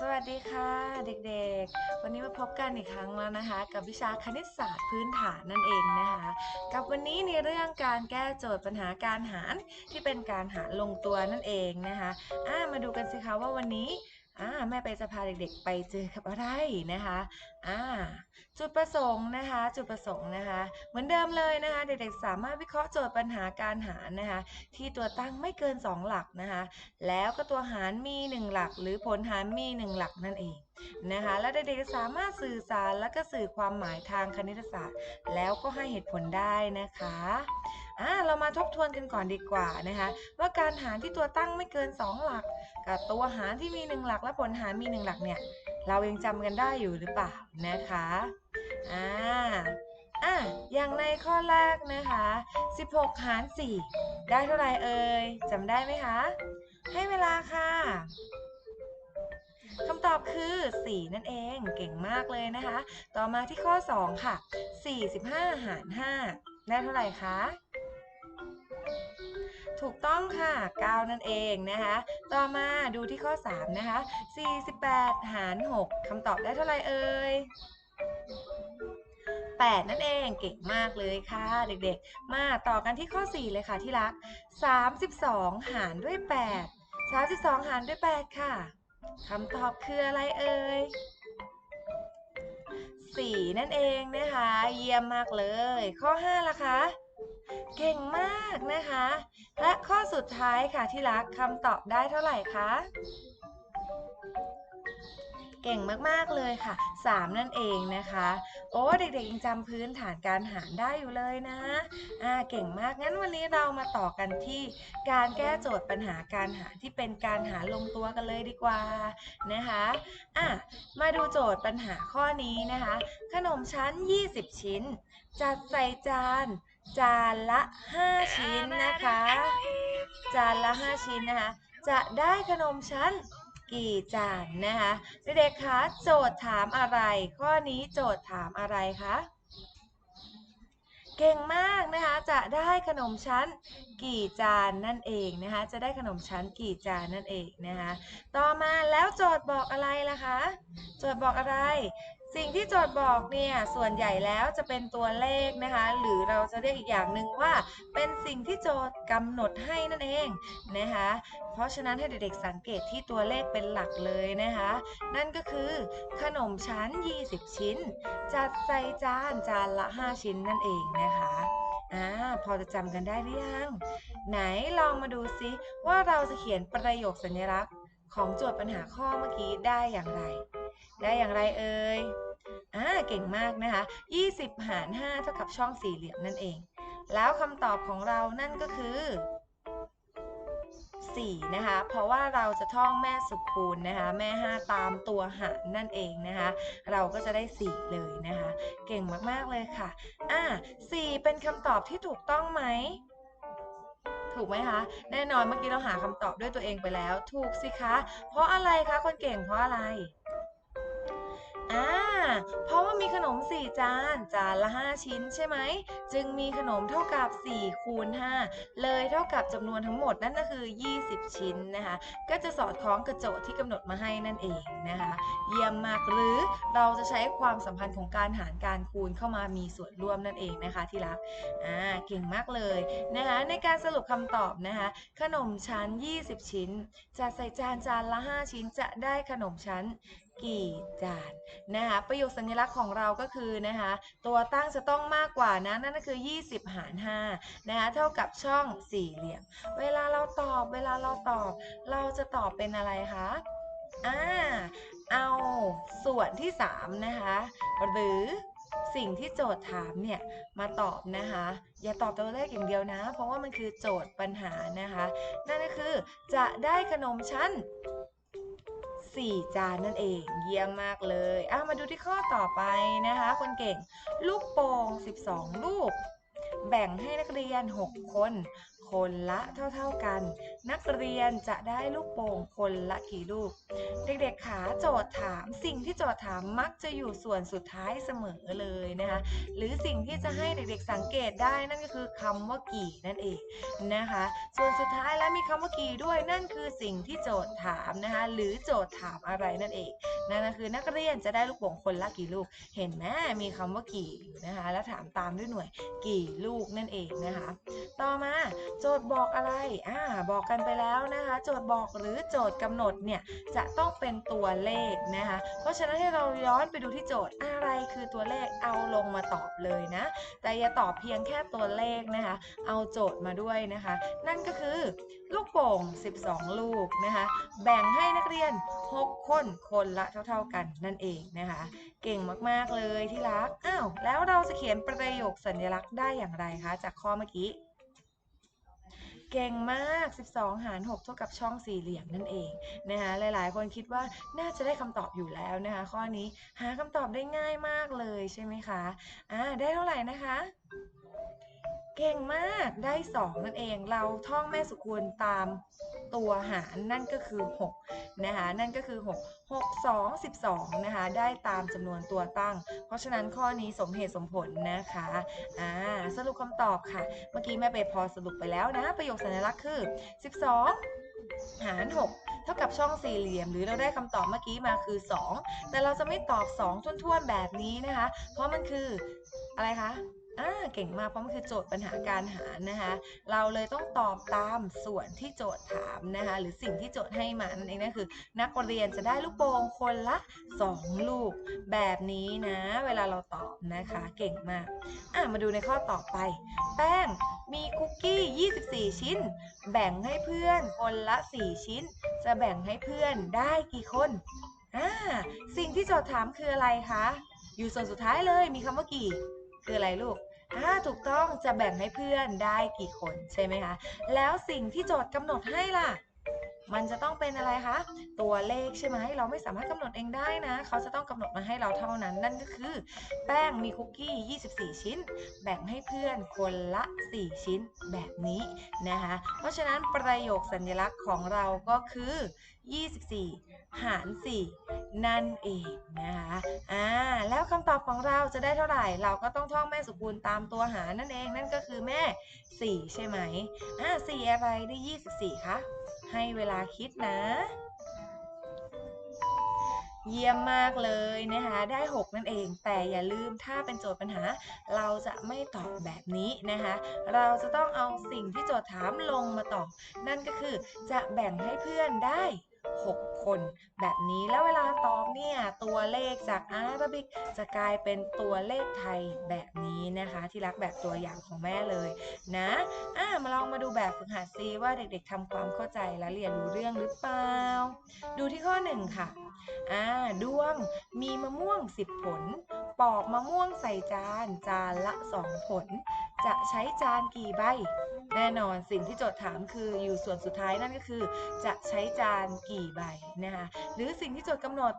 สวัสดีค่ะเด็กๆ วันนี้มาพบกันอีกครั้งแล้วนะคะ กับวิชาคณิตศาสตร์พื้นฐานนั่นเองนะคะ กับวันนี้ในเรื่องการแก้โจทย์ปัญหาการหารที่เป็นการหารลงตัวนั่นเองนะคะะมาดูกันสิคะว่าวันนี้ อ่าแม่ไปจะพาเด็กๆ ไปเจอกับอะไรนะคะอ่าจุดประสงค์นะคะ จุดประสงค์นะคะ เหมือนเดิมเลยนะคะ เด็กๆ สามารถวิเคราะห์โจทย์ปัญหาการหารนะคะ ที่ตัวตั้งไม่เกิน 2 หลักนะคะ แล้วก็ตัวหารมี 1 หลัก หรือผลหารมี 1 หลักนั่นเองนะคะ แล้วเด็กๆ สามารถสื่อสารและก็สื่อความหมายทางคณิตศาสตร์ แล้วก็ให้เหตุผลได้นะคะ อ่าเรามาทบทวนกันก่อนดีกว่านะคะว่าการหารที่ตัวตั้งไม่เกิน 2 หลัก กับตัวหารที่มี 1 หลักและผลหารมี 1 หลักเนี่ยเรายังจำกันได้อยู่หรือเปล่านะคะอ่าอะอย่างในข้อแรกนะคะ 16 หาร 4 ได้เท่าไหร่เอ่ยจำได้ไหมคะ ให้เวลาค่ะคำตอบคือ 4 นั่นเอง เก่งมากเลยนะคะ ต่อมาที่ข้อ 2 ค่ะ 45 หาร 5 ได้เท่าไหร่คะ ถูกต้องค่ะ 9 นั่นเองนะคะ ต่อมาดูที่ข้อ 3 นะคะ 48 หาร 6คำตอบได้เท่าไหร่เอ่ย8 นั่นเองเก่งมากเลยค่ะ เด็กๆ มาต่อกันที่ข้อ 4 เลยค่ะที่รัก 32 หารด้วย 8 32 หารด้วย 8 ค่ะคำตอบคืออะไรเอ่ย4นั่นเองนะคะ เยี่ยมมากเลย ข้อ 5 ล่ะคะ เก่งมากนะคะ และข้อสุดท้ายค่ะที่รักคำตอบได้เท่าไหร่คะเก่งมาก ๆ เลยค่ะ 3 นั่นเองนะคะ โอ้เด็กๆยังจำพื้นฐานการหารได้อยู่เลยนะอ่าเก่งมาก งั้นวันนี้เรามาต่อกันที่การแก้โจทย์ปัญหาการหารที่เป็นการหารลงตัวกันเลยดีกว่านะคะอะมาดูโจทย์ปัญหาข้อนี้นะคะ ขนมชั้น 20 ชิ้น จัดใส่จาน จานละ 5 ชิ้นนะคะ จานละ 5 ชิ้นนะคะ จะได้ขนมชั้นกี่จานนะคะเด็กๆคะโจทย์ถามอะไร ข้อนี้โจทย์ถามอะไรคะเก่งมากนะคะจะได้ขนมชั้นกี่จานนั่นเองนะคะจะได้ขนมชั้นกี่จานนั่นเองนะคะต่อมาแล้วโจทย์บอกอะไรล่ะคะ โจทย์บอกอะไร สิ่งที่โจทย์บอกเนี่ยส่วนใหญ่แล้วจะเป็นตัวเลขนะคะ หรือเราจะเรียกอีกอย่างหนึ่งว่า เป็นสิ่งที่โจทย์กำหนดให้นั่นเองนะคะ เพราะฉะนั้นให้เด็กๆสังเกตที่ตัวเลขเป็นหลักเลยนะคะ นั่นก็คือขนมชั้น 20 ชิ้น จัดใส่จานจานละ 5 ชิ้นนั่นเองนะคะอ่าพอจะจำกันได้หรือยัง ไหนลองมาดูซิว่าเราจะเขียนประโยคสัญลักษณ์ของโจทย์ปัญหาข้อเมื่อกี้ได้อย่างไร ได้อย่างไรเอ่ยอ่าเก่งมากนะคะ 20 หาร 5 เท่ากับช่องสี่เหลี่ยมนั่นเอง แล้วคำตอบของเรานั่นก็คือ 4 นะคะ เพราะว่าเราจะท่องแม่สุขคูณนะคะ แม่ 5 ตามตัวหารนั่นเองนะคะ เราก็จะได้ 4 เลยนะคะ เก่งมาก ๆ เลยค่ะ อ่า 4 เป็นคำตอบที่ถูกต้องไหมถูกไหมคะ แน่นอนเมื่อกี้เราหาคำตอบด้วยตัวเองไปแล้ว ถูกสิคะ เพราะอะไรคะคนเก่งเพราะอะไร อ่า เพราะว่ามีขนม 4 จาน จานละ 5 ชิ้นใช่ไหม จึงมีขนมเท่ากับ 4 คูณ 5 เลยเท่ากับจำนวนทั้งหมดนั่นก็คือ 20 ชิ้นนะคะ ก็จะสอดคล้องกับโจทย์ที่กำหนดมาให้นั่นเองนะคะ เยี่ยมมากหรือเราจะใช้ความสัมพันธ์ของการหารการคูณเข้ามามีส่วนร่วมนั่นเองนะคะที่รัก อ่า เก่งมากเลยนะคะ ในการสรุปคำตอบนะคะ ขนมชั้น 20 ชิ้น จะใส่จานจานละ 5 ชิ้นจะได้ขนมชั้น กี่จานนะคะประโยคสัญลักษณ์ของเราก็คือนะคะตัวตั้งจะต้องมากกว่านะนั่นก็คือ 20 หาร5นะคะเท่ากับช่องสี่เหลี่ยม เวลาเราตอบเวลาเราตอบ เราจะตอบเป็นอะไรคะอ่าเอาส่วนที่ 3 นะคะ หรือสิ่งที่โจทย์ถามเนี่ยมาตอบนะคะ อย่าตอบตัวเลขอย่างเดียวนะ เพราะว่ามันคือโจทย์ปัญหานะคะ นั่นก็คือจะได้ขนมชั้น 4 จานนั่นเอง เยี่ยมมากเลยอะมาดูที่ข้อต่อไปนะคะ คนเก่ง ลูกโป่ง 12 ลูก แบ่งให้นักเรียน 6 คน คนละเท่า ๆกัน นักเรียนจะได้ลูกโป่งคนละกี่ลูก เด็กๆขาโจทย์ถามสิ่งที่โจทย์ถามมักจะอยู่ส่วนสุดท้ายเสมอเลยนะคะหรือสิ่งที่จะให้เด็กๆสังเกตได้นั่นก็คือคำว่ากี่นั่นเองนะคะ ส่วนสุดท้ายแล้วมีคำว่ากี่ด้วยนั่นคือสิ่งที่โจทย์ถามนะคะหรือโจทย์ถามอะไรนั่นเองนั่นก็คือนักเรียนจะได้ลูกโป่งคนละกี่ลูก เห็นไหมมีคำว่ากี่อยู่นะคะแล้วถามตามด้วยหน่วยกี่ลูกนั่นเองนะคะ ต่อมาโจทย์บอกอะไรอ่าบอกกันไปแล้วนะคะ โจทย์บอกหรือโจทย์กำหนดเนี่ยจะต้องเป็นตัวเลขนะคะ เพราะฉะนั้นให้เราย้อนไปดูที่โจทย์อะไรคือตัวเลขเอาลงมาตอบเลยนะ แต่อย่าตอบเพียงแค่ตัวเลขนะคะ เอาโจทย์มาด้วยนะคะ นั่นก็คือลูกโป่ง 12 ลูกนะคะ แบ่งให้นักเรียน 6 คนคนละเท่า ๆกันนั่นเองนะคะ เก่งมากๆเลยที่รัก อ้าว แล้วเราจะเขียนประโยคสัญลักษณ์ได้อย่างไรคะ จากข้อเมื่อกี้ เก่งมาก 12 หาร 6 เท่ากับช่องสี่เหลี่ยมนั่นเองนะคะหลายๆ คนคิดว่าน่าจะได้คำตอบอยู่แล้วนะคะข้อนี้หาคำตอบได้ง่ายมากเลยใช่ไหมคะอ่าได้เท่าไหร่นะคะ เก่งมาก ได้2นั่นเอง เราท่องแม่สุคูณตามตัวหารนั่นก็คือ6นะคะ นั่นก็คือ 6 6 2 12นะคะ ได้ตามจำนวนตัวตั้ง เพราะฉะนั้นข้อนี้สมเหตุสมผลนะคะ อ่า สรุปคำตอบค่ะ เมื่อกี้แม่ไปพอสรุปไปแล้วนะ ประโยคสัญลักษณ์คือ 12 หาร 6 เท่ากับช่องสี่เหลี่ยม หรือเราได้คำตอบเมื่อกี้มาคือ 2 แต่เราจะไม่ตอบ 2ท่วนๆแบบนี้นะคะ เพราะมันคืออะไรคะ อ่าเก่งมากเพราะมันคือโจทย์ปัญหาการหารนะคะ เราเลยต้องตอบตามส่วนที่โจทย์ถามนะคะ หรือสิ่งที่โจทย์ให้มานั่นเองนั่นคือ นักเรียนจะได้ลูกโป่งคนละ 2 ลูกแบบนี้นะ เวลาเราตอบนะคะ เก่งมากอะมาดูในข้อต่อไป แป้งมีคุกกี้ 24 ชิ้น แบ่งให้เพื่อนคนละ 4 ชิ้น จะแบ่งให้เพื่อนได้กี่คนอ่าสิ่งที่โจทย์ถามคืออะไรคะ อยู่ส่วนสุดท้ายเลยมีคำว่ากี่ คืออะไรลูก อ่าถูกต้องจะแบ่งให้เพื่อนได้กี่คนใช่ไหมคะ แล้วสิ่งที่โจทย์กำหนดให้ล่ะ มันจะต้องเป็นอะไรคะ ตัวเลขใช่ไหมเราไม่สามารถกำหนดเองได้นะ เขาจะต้องกำหนดมาให้เราเท่านั้น นั่นก็คือ แป้งมีคุกกี้ 24 ชิ้น แบ่งให้เพื่อนคนละ 4 ชิ้นแบบนี้นะคะ เพราะฉะนั้นประโยคสัญลักษณ์ของเราก็คือ 24 หาร 4 นั่นเองนะคะอ่าแล้วคำตอบของเราจะได้เท่าไหร่ เราก็ต้องท่องแม่สุกูลตามตัวหารนั่นเองนั่นก็คือแม่ 4 ใช่ไหมอ่า4อะไรได้ 24คะให้เวลาคิดนะเยี่ยมมากเลยนะคะ ได้ 6 นั่นเอง แต่อย่าลืมถ้าเป็นโจทย์ปัญหา เราจะไม่ตอบแบบนี้นะคะ เราจะต้องเอาสิ่งที่โจทย์ถามลงมาตอบ นั่นก็คือจะแบ่งให้เพื่อนได้ 6 คน แบบนี้แล้วเวลาตอบเนี่ย ตัวเลขจากอาราบิกจะกลายเป็นตัวเลขไทยแบบนี้นะคะ ที่รักแบบตัวอย่างของแม่เลยนะอ่ามาลองมาดูแบบฝึกหัดซิว่าเด็กๆทำความเข้าใจและเรียนรู้เรื่องหรือเปล่า ดูที่ข้อ 1 ค่ะอ่าดวงมีมะม่วง 10 ผล ปอกมะม่วงใส่จานจานละ 2 ผล จะใช้จานกี่ใบ แน่นอนสิ่งที่โจทย์ถามคืออยู่ส่วนสุดท้ายนั่นก็คือ จะใช้จานกี่ใบนะคะหรือสิ่งที่โจทย์กำหนด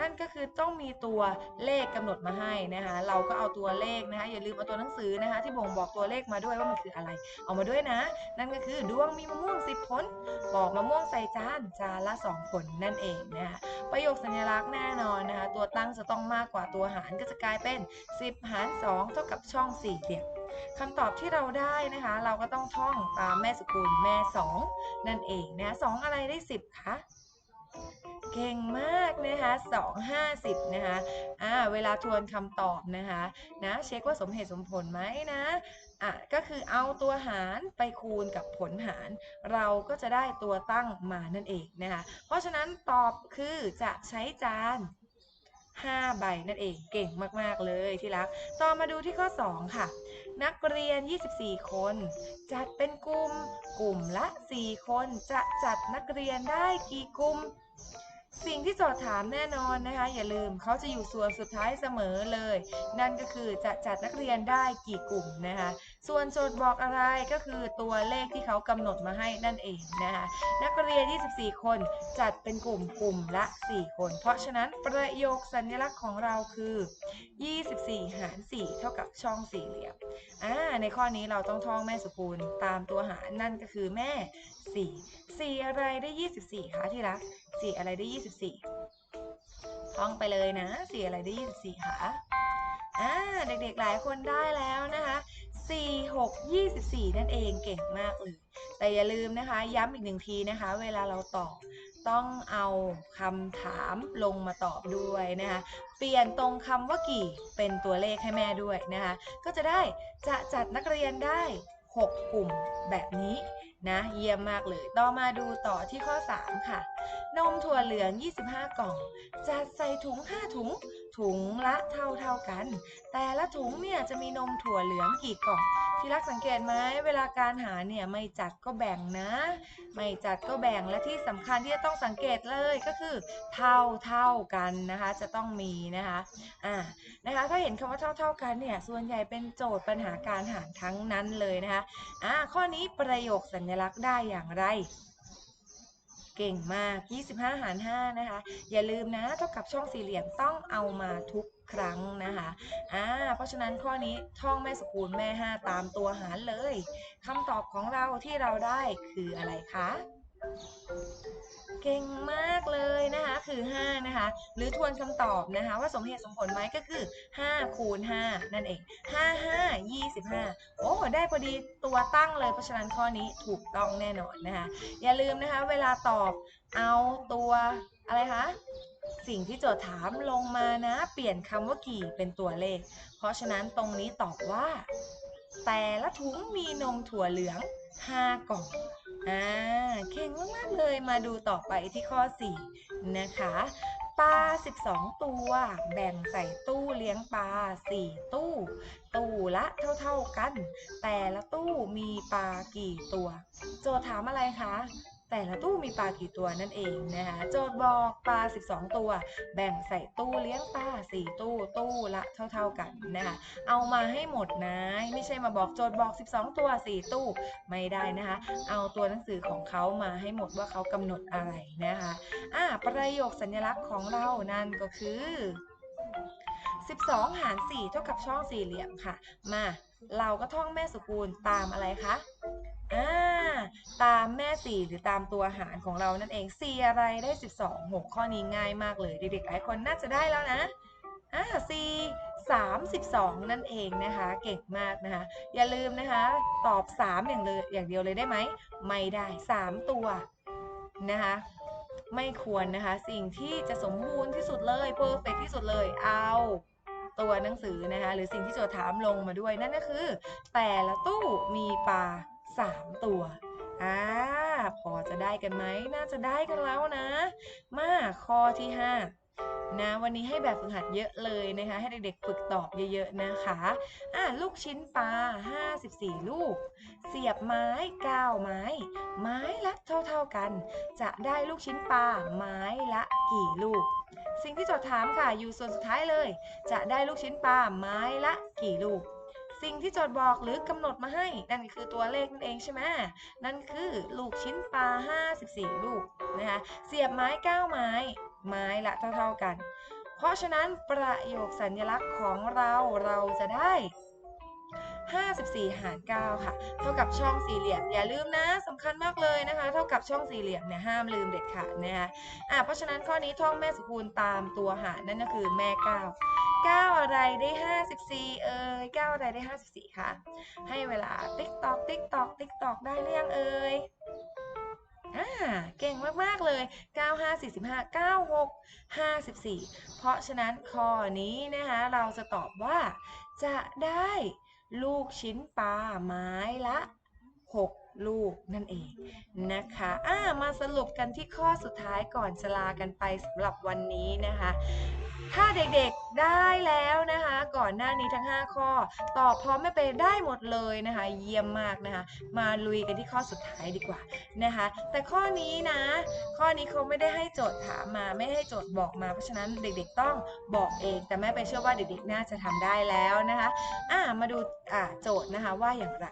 นั่นก็คือต้องมีตัวเลขกำหนดมาให้นะคะ เราก็เอาตัวเลขนะคะ อย่าลืมเอาตัวหนังสือนะคะ ที่บ่งบอกตัวเลขมาด้วยว่ามันคืออะไร เอามาด้วยนะ นั่นก็คือดวงมีมะม่วง10ผลบอกมะม่วงใส่จานจานละ2ผลนั่นเองนะคะประโยคสัญลักษณ์แน่นอนนะคะ ตัวตั้งจะต้องมากกว่าตัวหารก็จะกลายเป็น 10 หาร 2 เท่ากับช่องสี่เหลี่ยมคำตอบที่เราได้นะคะ เราก็ต้องท่องตามแม่สกุลแม่ 2 นั่นเองนะคะสองอะไรได้ 10คะ เก่งมากนะคะ2 50นะคะอ่าเวลาทวนคำตอบนะคะนะเช็คว่าสมเหตุสมผลไหมนะอะก็คือเอาตัวหารไปคูณกับผลหาร เราก็จะได้ตัวตั้งมานั่นเองนะคะเพราะฉะนั้นตอบคือจะใช้จาน5ใบนั่นเองเก่งมาก ๆ เลยที่รัก ต่อมาดูที่ข้อ 2 ค่ะ นักเรียน 24 คน จัดเป็นกลุ่ม กลุ่มละ 4 คน จะจัดนักเรียนได้กี่กลุ่ม สิ่งที่โจทย์ถามแน่นอนนะคะ อย่าลืมเขาจะอยู่ส่วนสุดท้ายเสมอเลย นั่นก็คือจะจัดนักเรียนได้กี่กลุ่มนะคะ ส่วนโจทย์บอกอะไรก็คือตัวเลขที่เขากำหนดมาให้นั่นเองนะคะนักเรียน 24 คนจัดเป็นกลุ่มกลุ่มละ 4 คน เพราะฉะนั้นประโยคสัญลักษณ์ของเราคือ 24 หาร 4 เท่ากับช่องสี่เหลี่ยมอ่าในข้อนี้เราต้องท่องแม่สุกูลตามตัวหารนั่นก็คือแม่ 4 4 อะไรได้ 24คะที่รัก4อะไรได้ 24 ท่องไปเลยนะ4อะไรได้ 24คะอ่าเด็กๆหลายคนได้แล้วนะคะ 4 6 24 นั่นเองเก่งมากเลย แต่อย่าลืมนะคะ ย้ำอีกหนึ่งทีนะคะ เวลาเราตอบต้องเอาคำถามลงมาตอบด้วยนะคะ เปลี่ยนตรงคำว่ากี่เป็นตัวเลขให้แม่ด้วยนะคะ ก็จะได้จะจัดนักเรียนได้ 6 กลุ่มแบบนี้นะเยี่ยมมากเลย ต่อมาดูต่อที่ข้อ 3 ค่ะ นมถั่วเหลือง 25 กล่อง จัดใส่ถุง 5 ถุง ถุงละเท่าเท่ากัน แต่ละถุงเนี่ยจะมีนมถั่วเหลืองกี่กล่อง ที่รักสังเกตไหมเวลาการหาเนี่ยไม่จัดก็แบ่งนะ ไม่จัดก็แบ่งและที่สำคัญที่จะต้องสังเกตเลยก็คือ เท่าเท่ากันนะคะ จะต้องมีนะคะอ่านะคะถ้าเห็นคำว่าเท่าเท่ากันเนี่ยส่วนใหญ่เป็นโจทย์ปัญหาการหารทั้งนั้นเลยนะคะอ่าข้อนี้ประโยคสัญลักษณ์ได้อย่างไร เก่งมาก 25 หาร 5 นะคะ อย่าลืมนะ เท่ากับช่องสี่เหลี่ยมต้องเอามาทุกครั้งนะคะอ่าเพราะฉะนั้นข้อนี้ท่องแม่สกุลแม่ 5 ตามตัวหารเลยคำตอบของเราที่เราได้คืออะไรคะ เก่งมากเลยนะ นะคะ หรือทวนคำตอบนะคะ ว่าสมเหตุสมผลไหมก็คือ5คูณ5นั่นเอง5 5 25 โอ้ได้พอดีตัวตั้งเลยเพราะฉะนั้นข้อนี้ถูกต้องแน่นอนนะคะอย่าลืมนะคะ เวลาตอบเอาตัวอะไรคะสิ่งที่โจทย์ถามลงมานะ เปลี่ยนคำว่ากี่เป็นตัวเลข เพราะฉะนั้นตรงนี้ตอบว่า แต่ละถุงมีนมถั่วเหลือง 5 กล่องอ่าเก่งมากๆเลยมาดูต่อไปที่ข้อ 4 นะคะ ปลา 12 ตัว แบ่งใส่ตู้เลี้ยงปลา 4 ตู้ ตู้ละเท่าๆกัน แต่ละตู้มีปลากี่ตัว โจทย์ถามอะไรคะ แต่ละตู้มีปลากี่ตัวนั่นเองนะคะโจทย์บอกปลา 12 ตัว แบ่งใส่ตู้เลี้ยงปลา 4 ตู้ตู้ละเท่า ๆกันนะคะเอามาให้หมดนะไม่ใช่มาบอกโจทย์บอก 12 ตัว 4 ตู้ไม่ได้นะคะ เอาตัวหนังสือของเขามาให้หมดว่าเขากำหนดอะไรนะคะอ่าประโยคสัญลักษณ์ของเรานั่นก็คือ 12 หาร 4 เท่ากับช่องสี่เหลี่ยมค่ะ มาเราก็ท่องแม่สกุลตามอะไรคะ ตามแม่4หรือตามตัวหารของเรานั่นเอง 4 อะไรได้ 12 6 ข้อนี้ง่ายมากเลย เด็กๆหลายคนน่าจะได้แล้วนะอ่า4 32 นั่นเองนะคะ เก่งมากนะคะ อย่าลืมนะคะ ตอบ 3 อย่างเลยอย่างเดียวเลยได้ไหม ไม่ได้ 3 ตัวนะคะ ไม่ควรนะคะ สิ่งที่จะสมบูรณ์ที่สุดเลยเพอร์เฟกที่สุดเลย เอาตัวหนังสือนะคะ หรือสิ่งที่โจทย์ถามลงมาด้วยนั่นก็คือ แต่ละตู้มีปลา 3 ตัว อ่าพอจะได้กันไหม น่าจะได้กันแล้วนะ มาข้อที่ 5 นะ วันนี้ให้แบบฝึกหัดเยอะเลยนะคะ ให้เด็กๆฝึกตอบเยอะๆนะคะ อ่าลูกชิ้นปลา 54 ลูก เสียบไม้ 9 ไม้ ไม้ละเท่าๆกัน จะได้ลูกชิ้นปลาไม้ละกี่ลูก สิ่งที่โจทย์ถามค่ะ อยู่ส่วนสุดท้ายเลย จะได้ลูกชิ้นปลาไม้ละกี่ลูก สิ่งที่โจทย์บอกหรือกำหนดมาให้ นั่นคือตัวเลขนั่นเองใช่ไหมนั่นคือลูกชิ้นปลา 54 ลูกนะคะเสียบไม้ 9 ไม้ ไม้ละเท่า ๆกัน เพราะฉะนั้นประโยคสัญลักษณ์ของเราเราจะได้ 54 หาร 9 ค่ะ เท่ากับช่องสี่เหลี่ยม อย่าลืมนะสำคัญมากเลยนะคะ เท่ากับช่องสี่เหลี่ยมเนี่ยห้ามลืมเด็ดขาดนะคะอะเพราะฉะนั้นข้อนี้ท่องแม่สกุลตามตัวหารนั่นก็คือแม่ 9 9 อะไรได้ 54 เอ่ย9อะไรได้ 54ค่ะให้เวลาติ๊กตอกติ๊กตอกติ๊กตอกได้หรือยังเอ่ยอ่าเก่งมาก ๆ เลย 9 5 45 9 6 54 เพราะฉะนั้นข้อนี้นะคะเราจะตอบว่า จะได้ลูกชิ้นปลาไม้ละ 6 ลูกนั่นเองนะคะอ่ามาสรุปกันที่ข้อสุดท้ายก่อนจะลากันไปสำหรับวันนี้นะคะ ถ้าเด็กๆได้แล้วนะคะ ก่อนหน้านี้ทั้ง 5 ข้อ ตอบพร้อมไม่เป็นได้หมดเลยนะคะ เยี่ยมมากนะคะ มาลุยกันที่ข้อสุดท้ายดีกว่านะคะ แต่ข้อนี้นะ ข้อนี้เขาไม่ได้ให้โจทย์ถามมาไม่ให้โจทย์บอกมา เพราะฉะนั้นเด็กๆต้องบอกเอง แต่แม่ไปเชื่อว่าเด็กๆน่าจะทำได้แล้วนะคะอ่ามาดูอ่าโจทย์นะคะว่าอย่างไร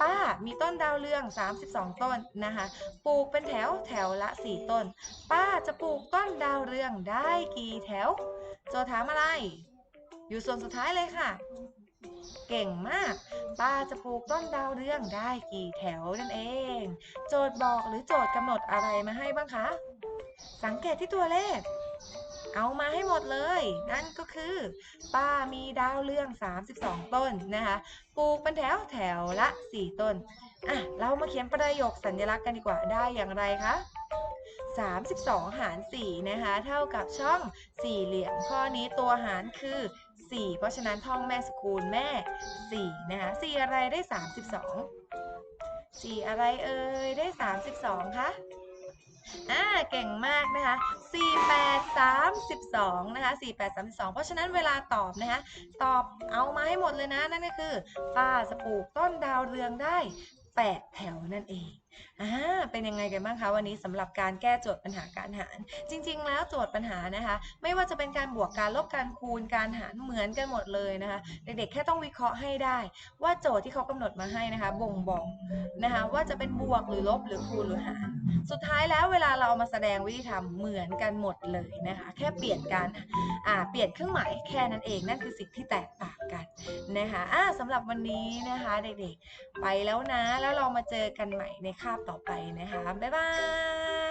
ป้ามีต้นดาวเรืรือง 32 ต้นนะคะ ปลูกเป็นแถวแถวละ 4 ต้น ป้าจะปลูกต้นดาวเรืองได้กี่แถว โจทย์ถามอะไร อยู่ส่วนสุดท้ายเลยค่ะ เก่งมาก ป้าจะปลูกต้นดาวเรืองได้กี่แถวนั่นเอง โจทย์บอกหรือโจทย์กำหนดอะไรมาให้บ้างคะ สังเกตที่ตัวเลขเอามาให้หมดเลย นั่นก็คือ ป้ามีดาวเรือง 32 ต้นนะคะ ปลูกเป็นแถวแถวละ 4 ต้น อะ เรามาเขียนประโยคสัญลักษณ์กันดีกว่าได้อย่างไรคะ32 หาร 4 นะคะ เท่ากับช่องสี่เหลี่ยม ข้อนี้ตัวหารคือ 4 เพราะฉะนั้นท่องแม่สกูลแม่ 4 นะคะ 4 อะไรได้ 32 4 อะไรเอ่ยได้ 32 คะอ่าเก่งมากนะคะ 4 8 32 นะคะ 4 8 32 เพราะฉะนั้นเวลาตอบนะคะ ตอบเอามาให้หมดเลยนะ นั่นก็คือป้าจะปลูกต้นดาวเรืองได้ 8 แถวนั่นเอง อ่าเป็นยังไงกันบ้างคะวันนี้สำหรับการแก้โจทย์ปัญหาการหาร จริง ๆ แล้วโจทย์ปัญหานะคะ ไม่ว่าจะเป็นการบวกการลบการคูณการหารเหมือนกันหมดเลยนะคะ เด็กๆแค่ต้องวิเคราะห์ให้ได้ ว่าโจทย์ที่เขากำหนดมาให้นะคะ บ่งบอกนะคะ ว่าจะเป็นบวกหรือลบหรือคูณหรือหาร สุดท้ายแล้วเวลาเราเอามาแสดงวิธีทำเหมือนกันหมดเลยนะคะ แค่เปลี่ยนการอ่าเปลี่ยนเครื่องหมายแค่นั้นเองนั่นคือสิ่งที่แตกต่างกันนะคะอ่าสำหรับวันนี้นะคะ เด็กๆ ไปแล้วนะแล้วเรามาเจอกันใหม่ในคาพต่อไปนะคะ บ๊ายบาย